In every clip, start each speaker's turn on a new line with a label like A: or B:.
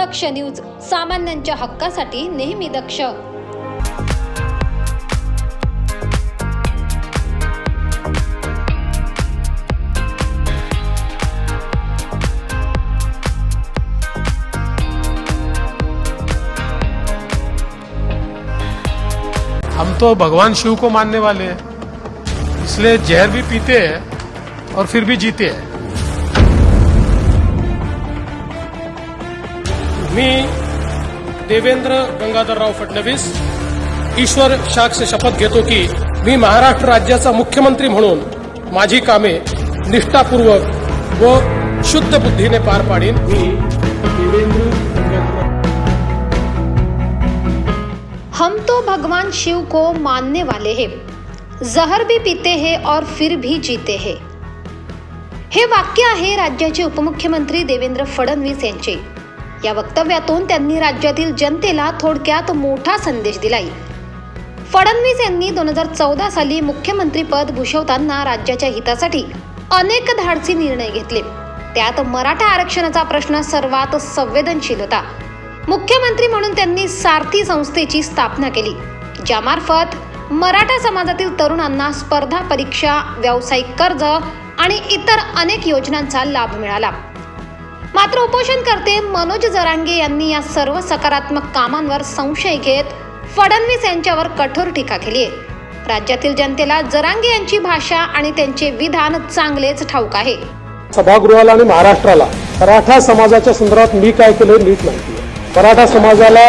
A: दक्ष news सामान्यांच्या हक्कासाठी नेहमी दक्ष.
B: हम तो भगवान शिव को मानने वाले हैं। इसलिए जहर भी पीते हैं और फिर भी जीते हैं। मी देवेंद्र गंगाधरराव फडणवीस ईश्वर साक्ष शपथ घेतो की मी महाराष्ट्र राज्याचा मुख्यमंत्री म्हणून माझी कामे निष्ठापूर्वक व शुद्ध बुद्धीने पार पाडीन. मी
A: हम तो भगवान शिव को मानने वाले हैं। जहर भी पीते हैं और फिर भी जीते हैं। हे वाक्य आहे राज्याचे उपमुख्यमंत्री देवेंद्र फडणवीस यांचे। या वक्तव्यातून त्यांनी राज्यातील जनतेला थोडक्यात मोठा संदेश दिलाय. फडणवीस यांनी दोन हजार चौदा साली मुख्यमंत्रीपद भूषवताना राज्याच्या हितासाठी अनेक धाडसी निर्णय घेतले. त्यात मराठा आरक्षणाचा प्रश्न सर्वात संवेदनशील होता. मुख्यमंत्री म्हणून त्यांनी सारथी संस्थेची स्थापना केली ज्यामार्फत मराठा समाजातील तरुणांना स्पर्धा परीक्षा व्यावसायिक कर्ज आणि इतर अनेक योजनांचा लाभ मिळाला. मात्र उपोषणकर्ते मनोज जरांगे यांनी या सर्व सकारात्मक कामांवर संशय घेत फडणवीस यांच्यावर कठोर टीका केली आहे. राज्यातील जनतेला जरांगे यांची भाषा आणि त्यांचे विधान चांगलेच ठाऊक आहे.
B: सभागृहाला आणि महाराष्ट्राला मराठा समाजाच्या संदर्भात मी काय केलं नीट माहिती मराठा समाजाला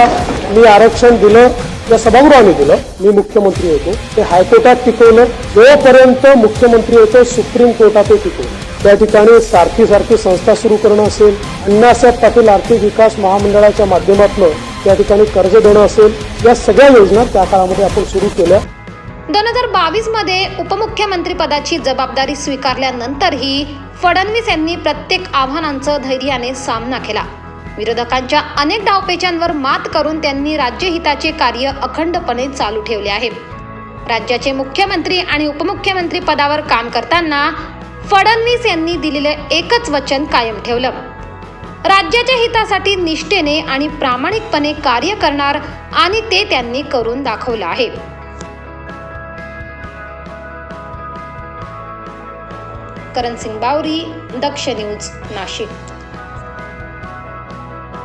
B: मी आरक्षण दिलं त्या सभागृहाने दिलं. मी मुख्यमंत्री होतो. ते हायकोर्टात टिकवलं. जोपर्यंत मुख्यमंत्री होतो सुप्रीम कोर्टात टिकवलं. त्या ठिकाणी सारखी सारखी संस्था सुरू करणं असेल अण्णासाहेब पाटील आर्थिक विकास महामंडळाच्या माध्यमातून त्या ठिकाणी कर्ज देणं असेल या सगळ्या योजना त्या काळामध्ये आपण सुरू केल्या.
A: दोन हजार बावीसमध्ये उपमुख्यमंत्री पदाची जबाबदारी स्वीकारल्यानंतरही फडणवीस यांनी प्रत्येक आव्हानांचं धैर्याने सामना केला. विरोधकांच्या अनेक डावपेचांवर मात करून त्यांनी राज्यहिताचे कार्य अखंडपणे चालू ठेवले आहे. राज्याचे मुख्यमंत्री आणि उपमुख्यमंत्री पदावर काम करताना फडणवीस यांनी दिलेलं एकच वचन कायम ठेवलं. राज्याच्या हितासाठी निष्ठेने आणि प्रामाणिकपणे कार्य करणार आणि ते त्यांनी करून दाखवलं आहे. करण सिंग बावरी दक्ष न्यूज नाशिक.